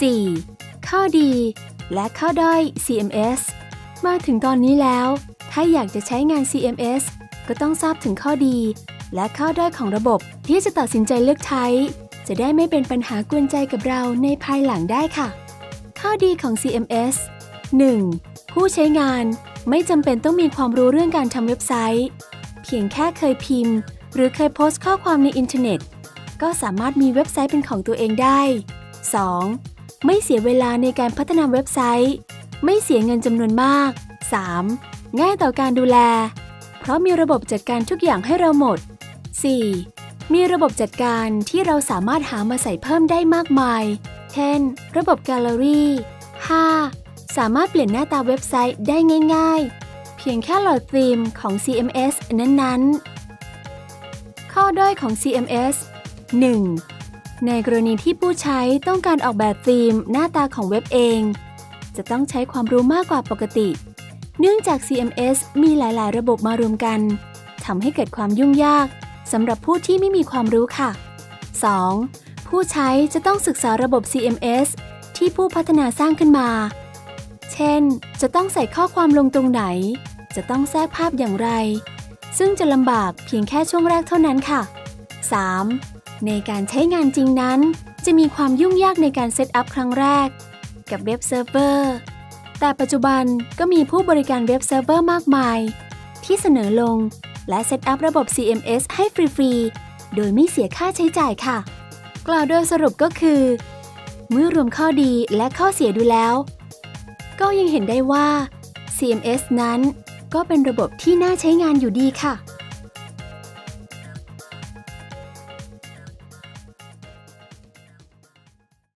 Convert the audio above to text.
4. ข้อดี และข้อด้อย CMS มาถึงตอนนี้แล้ว ถ้าอยากจะใช้งาน CMS ก็ต้องทราบถึงข้อดี และข้อด้อยของระบบที่จะตัดสินใจเลือกใช้ จะได้ไม่เป็นปัญหากวนใจกับเราในภายหลังได้ค่ะ ข้อดีของ CMS 1. ผู้ใช้งานไม่จำเป็นต้องมีความรู้เรื่องการทำเว็บไซต์ เพียงแค่เคยพิมพ์ หรือเคยโพสต์ข้อความในอินเทอร์เน็ต ก็สามารถมีเว็บไซต์เป็นของตัวเองได้ 2. ไม่เสียเวลาในการพัฒนาเว็บไซต์ ไม่เสียเงินจำนวนมาก 3. ง่ายต่อการดูแล เพราะมีระบบจัดการทุกอย่างให้เราหมด 4. มีระบบจัดการที่เราสามารถหามาใส่เพิ่มได้มากมาย เช่น ระบบแกลเลอรี่ 5. สามารถเปลี่ยนหน้าตาเว็บไซต์ได้ง่าย ๆ เพียงแค่โหลดธีมของ CMS นั้นๆ ข้อด้อยของ CMS 1. ในกรณีที่ผู้ใช้ต้องการออกแบบธีมหน้าตาของเว็บเอง จะต้องใช้ความรู้มากกว่าปกติ เนื่องจาก CMS มีหลาย ๆ ระบบมารวมกันทำให้เกิดความยุ่งยากสำหรับผู้ที่ไม่มีความรู้ค่ะ 2. ผู้ใช้จะต้องศึกษาระบบ CMS ที่ผู้พัฒนาสร้างขึ้นมา เช่น จะต้องใส่ข้อความลงตรงไหน จะต้องแทรกภาพอย่างไร ซึ่งจะลำบากเพียงแค่ช่วงแรกเท่านั้นค่ะ 3. ในการใช้งานจริงนั้น จะมีความยุ่งยากในการเซตอัพครั้งแรก กับเว็บเซิร์ฟเวอร์ แต่ปัจจุบันก็มีผู้บริการเว็บเซิร์ฟเวอร์มากมาย ที่เสนอลงและเซตอัพระบบ CMS ให้ฟรีๆ โดยไม่เสียค่าใช้จ่ายค่ะ กล่าวโดยสรุปก็คือ เมื่อรวมข้อดีและข้อเสียดูแล้ว ก็ยังเห็นได้ว่า CMS นั้นก็เป็นระบบที่น่าใช้งานอยู่ดีค่ะ